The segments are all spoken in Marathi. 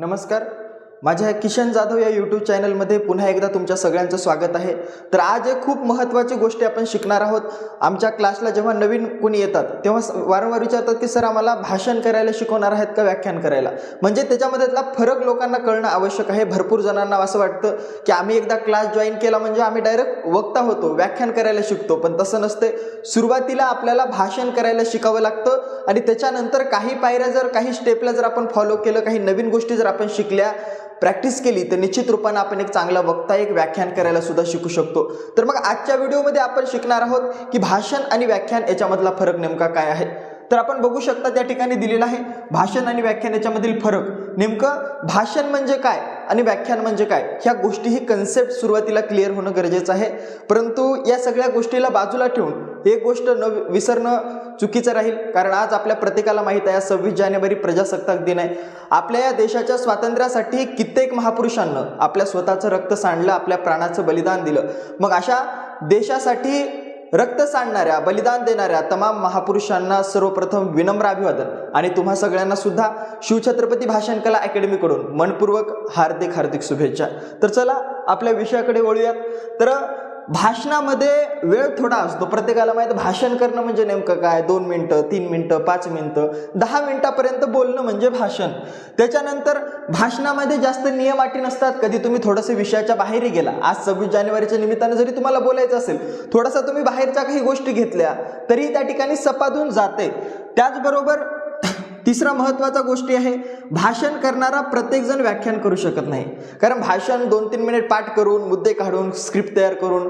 नमस्कार. माझ्या किशन जाधव या यूट्यूब चॅनलमध्ये पुन्हा एकदा तुमच्या सगळ्यांचं स्वागत आहे. तर आज एक खूप महत्त्वाची गोष्टी आपण शिकणार आहोत. आमच्या क्लासला जेव्हा नवीन कोणी येतात तेव्हा वारंवार विचारतात की सर आम्हाला भाषण करायला शिकवणार आहेत का व्याख्यान करायला? म्हणजे त्याच्यामधला फरक लोकांना कळणं आवश्यक आहे. भरपूर जणांना असं वाटतं की आम्ही एकदा क्लास जॉईन केला म्हणजे आम्ही डायरेक्ट वक्ता होतो व्याख्यान करायला शिकतो. पण तसं नसते सुरुवातीला आपल्याला भाषण करायला शिकावं लागतं. आणि त्याच्यानंतर काही पायऱ्या जर काही स्टेपला जर आपण फॉलो केलं काही नवीन गोष्टी जर आपण शिकल्या प्रॅक्टिस केली तर निश्चित रूपानं आपण एक चांगला वक्ता एक व्याख्यान करायला सुद्धा शिकू शकतो. तर मग आजच्या व्हिडिओमध्ये आपण शिकणार आहोत की भाषण आणि व्याख्यान याच्यामधला फरक नेमका काय आहे? तर आपण बघू शकता त्या ठिकाणी दिलेला आहे भाषण आणि व्याख्यान याच्यामधील फरक. नेमकं भाषण म्हणजे काय? आणि व्याख्यान म्हणजे काय? ह्या गोष्टी ही कन्सेप्ट सुरुवातीला क्लिअर होणं गरजेचं आहे. परंतु या सगळ्या गोष्टीला बाजूला ठेवून एक गोष्ट न विसरणं चुकीचं राहील. कारण आज आपल्या प्रत्येकाला माहीत आहे सव्वीस जानेवारी प्रजासत्ताक दिन आहे. आपल्या या देशाच्या स्वातंत्र्यासाठी कित्येक महापुरुषांना आपल्या स्वतःचं रक्त सांडलं आपल्या प्राणाचं बलिदान दिलं. मग अशा देशासाठी रक्त सांडणाऱ्या बलिदान देणाऱ्या तमाम महापुरुषांना सर्वप्रथम विनम्र अभिवादन. आणि तुम्हा सगळ्यांना सुद्धा शिवछत्रपती भाषण कला अकॅडमीकडून मनपूर्वक हार्दिक हार्दिक शुभेच्छा. तर चला आपल्या विषयाकडे वळूयात. तर भाषणामध्ये वेळ थोडा असतो. प्रत्येकाला माहीत भाषण करणं म्हणजे नेमकं काय? दोन मिनटं तीन मिनटं पाच मिनटं दहा मिनटापर्यंत बोलणं म्हणजे भाषण. त्याच्यानंतर भाषणामध्ये जास्त नियम अटी नसतात. कधी तुम्ही थोडंसं विषयाच्या बाहेरही गेला. आज सव्वीस जानेवारीच्या निमित्तानं जरी तुम्हाला बोलायचं असेल थोडासा तुम्ही बाहेरच्या काही गोष्टी घेतल्या तरी त्या ठिकाणी सपाधून जाते. त्याचबरोबर तिसरा महत्त्वाचा गोष्टी आहे भाषण करणारा प्रत्येकजण व्याख्यान करू शकत नाही. कारण भाषण दोन तीन मिनिट पाठ करून मुद्दे काढून स्क्रिप्ट तयार करून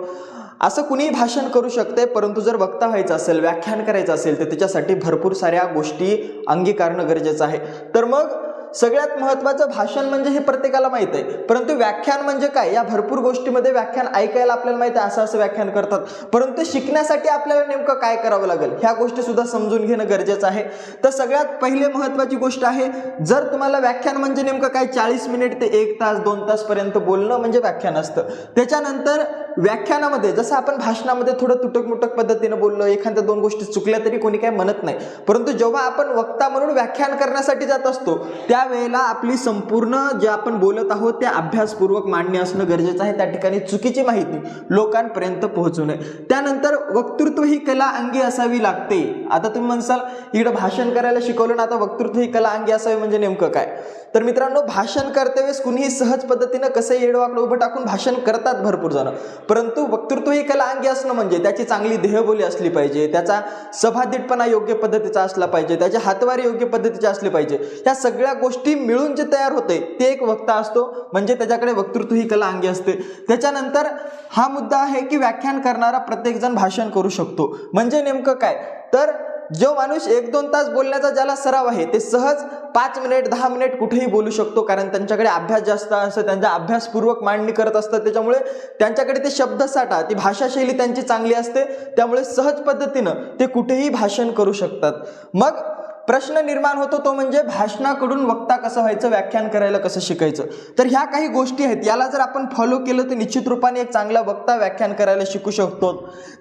असं कुणीही भाषण करू शकते परंतु जर वक्ता व्हायचं असेल व्याख्यान करायचं असेल तर त्याच्यासाठी भरपूर साऱ्या गोष्टी अंगीकारणं गरजेचं आहे. तर मग सगळ्यात महत्त्वाचं भाषण म्हणजे हे प्रत्येकाला माहीत आहे. परंतु व्याख्यान म्हणजे काय? या भरपूर गोष्टीमध्ये व्याख्यान ऐकायला आपल्याला माहिती आहे असं असं व्याख्यान करतात. परंतु शिकण्यासाठी आपल्याला नेमकं काय करावं लागेल? ह्या गोष्टी सुद्धा समजून घेणं गरजेचं आहे. तर सगळ्यात पहिले महत्त्वाची गोष्ट आहे जर तुम्हाला व्याख्यान म्हणजे नेमकं काय चाळीस मिनिट ते एक तास दोन तासपर्यंत बोलणं म्हणजे व्याख्यान असतं. त्याच्यानंतर व्याख्यानामध्ये जसं आपण भाषणामध्ये थोडं तुटक मुटक पद्धतीनं बोललो एखाद्या दोन गोष्टी चुकल्या तरी कोणी काय म्हणत नाही. परंतु जेव्हा आपण वक्ता म्हणून व्याख्यान करण्यासाठी जात असतो त्यावेळेला आपली संपूर्ण जे आपण बोलत आहोत ते अभ्यासपूर्वक मांडणे असणं गरजेचं आहे. त्या ठिकाणी चुकीची माहिती लोकांपर्यंत पोहोचू नये. त्यानंतर वक्तृत्व ही कला अंगी असावी लागते. आता तुम्ही म्हणसाल इकडं भाषण करायला शिकवलं ना आता वक्तृत्व ही कला अंगी असावी म्हणजे नेमकं काय? तर मित्रांनो भाषण करतेवेळेस कुणीही सहज पद्धतीनं कसं येडवाकडं उभं टाकून भाषण करतात भरपूर जण. परंतु वक्तृत्व ही कला अंगी असणं म्हणजे त्याची चांगली देहबोली असली पाहिजे त्याचा सभादीटपणा योग्य पद्धतीचा असला पाहिजे त्याचे हातवारी योग्य पद्धतीचे असले पाहिजे ह्या सगळ्या गोष्टी मिळून जे तयार होते ते एक वक्ता असतो म्हणजे त्याच्याकडे वक्तृत्व ही कला अंगी असते. त्याच्यानंतर हा मुद्दा आहे की व्याख्यान करणारा प्रत्येकजण भाषण करू शकतो. म्हणजे नेमकं काय? तर जो माणूस एक दोन तास बोलण्याचा ज्याला सराव आहे ते सहज पाच मिनिट दहा मिनिट कुठेही बोलू शकतो. कारण त्यांच्याकडे अभ्यास जास्त असतं त्यांचा अभ्यासपूर्वक मांडणी करत असतात त्याच्यामुळे त्यांच्याकडे ते शब्दसाठा ती भाषाशैली त्यांची चांगली असते. त्यामुळे सहज पद्धतीनं ते कुठेही भाषण करू शकतात. मग प्रश्न निर्माण होतो तो म्हणजे भाषणाकडून वक्ता कसं व्हायचं व्याख्यान करायला कसं शिकायचं? तर ह्या काही गोष्टी आहेत याला जर आपण फॉलो केलं तर निश्चित रूपाने एक चांगला वक्ता व्याख्यान करायला शिकू शकतो.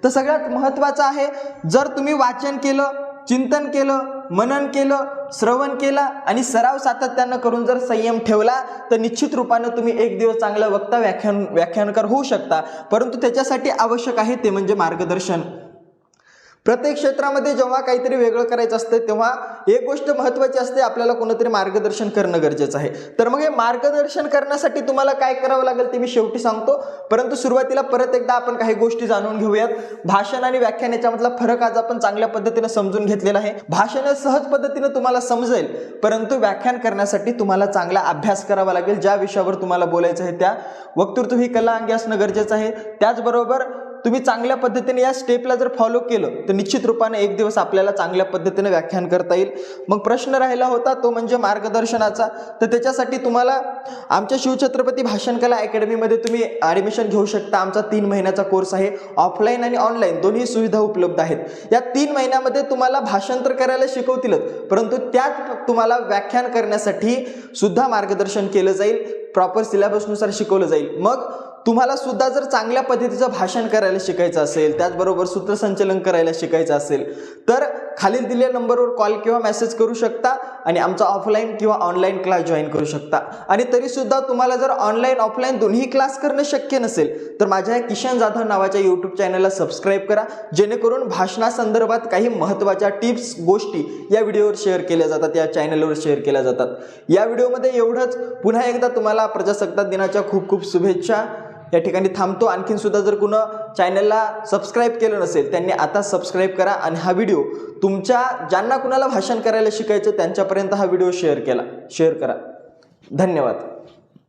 तर सगळ्यात महत्त्वाचं आहे जर तुम्ही वाचन केलं चिंतन केलं मनन केलं श्रवण केला आणि सराव सातत्यानं करून जर संयम ठेवला तर निश्चित रूपानं तुम्ही एक दिवस चांगला वक्ता व्याख्यान व्याख्यानकार होऊ शकता. परंतु त्याच्यासाठी आवश्यक आहे ते म्हणजे मार्गदर्शन. प्रत्येक क्षेत्रामध्ये जेव्हा काहीतरी वेगळं करायचं असतं तेव्हा एक गोष्ट महत्त्वाची असते आपल्याला कोणतरी मार्गदर्शन करणं गरजेचं आहे. तर मग हे मार्गदर्शन करण्यासाठी तुम्हाला काय करावं लागेल ते मी शेवटी सांगतो. परंतु सुरुवातीला परत एकदा आपण काही गोष्टी जाणून घेऊयात. भाषण आणि व्याख्यान याच्यामधला फरक आज आपण चांगल्या पद्धतीनं समजून घेतलेला आहे. भाषण सहज पद्धतीनं तुम्हाला समजेल परंतु व्याख्यान करण्यासाठी तुम्हाला चांगला अभ्यास करावा लागेल. ज्या विषयावर तुम्हाला बोलायचं आहे त्या. वक्तृत्व ही कला अंगी असणं गरजेचं आहे. त्याचबरोबर तुम्ही चांगल्या पद्धतीने या स्टेपला जर फॉलो केलं तर निश्चित रूपाने एक दिवस आपल्याला चांगल्या पद्धतीने व्याख्यान करता येईल. मग प्रश्न राहिला होता तो म्हणजे मार्गदर्शनाचा. तर त्याच्यासाठी तुम्हाला आमच्या शिवछत्रपती भाषण कला अकॅडमीमध्ये तुम्ही ॲडमिशन घेऊ शकता. आमचा तीन महिन्याचा कोर्स आहे. ऑफलाईन आणि ऑनलाईन दोन्ही सुविधा उपलब्ध आहेत. या तीन महिन्यामध्ये तुम्हाला भाषांतर करायला शिकवतीलच परंतु त्यात तुम्हाला व्याख्यान करण्यासाठी सुद्धा मार्गदर्शन केलं जाईल. प्रॉपर सिलेबसनुसार शिकवलं जाईल. मग तुम्हाला सुद्धा जर चांगल्या पद्धतीचं भाषण करायला शिकायचं असेल त्याचबरोबर सूत्रसंचलन करायला शिकायचं असेल तर खालील दिलेल्या नंबरवर कॉल किंवा मेसेज करू शकता आणि आमचा ऑफलाईन किंवा ऑनलाईन क्लास जॉईन करू शकता. आणि तरीसुद्धा तुम्हाला जर ऑनलाईन ऑफलाईन दोन्ही क्लास करणं शक्य नसेल तर माझ्या या किशन जाधव नावाच्या यूट्यूब चॅनलला सबस्क्राईब करा. जेणेकरून भाषणासंदर्भात काही महत्त्वाच्या टिप्स गोष्टी या व्हिडिओवर शेअर केल्या जातात या चॅनलवर शेअर केल्या जातात. या व्हिडिओमध्ये एवढंच. पुन्हा एकदा तुम्हाला प्रजासत्ताक दिनाच्या खूप खूप शुभेच्छा. या ठिकाणी थांबतो. आणखीन सुद्धा जर कुणा चॅनलला सबस्क्राईब केलं नसेल त्यांनी आता सबस्क्राईब करा आणि हा व्हिडिओ तुमच्या ज्यांना कुणाला भाषण करायला शिकायचं त्यांच्यापर्यंत हा व्हिडिओ शेअर केला. शेअर करा. धन्यवाद.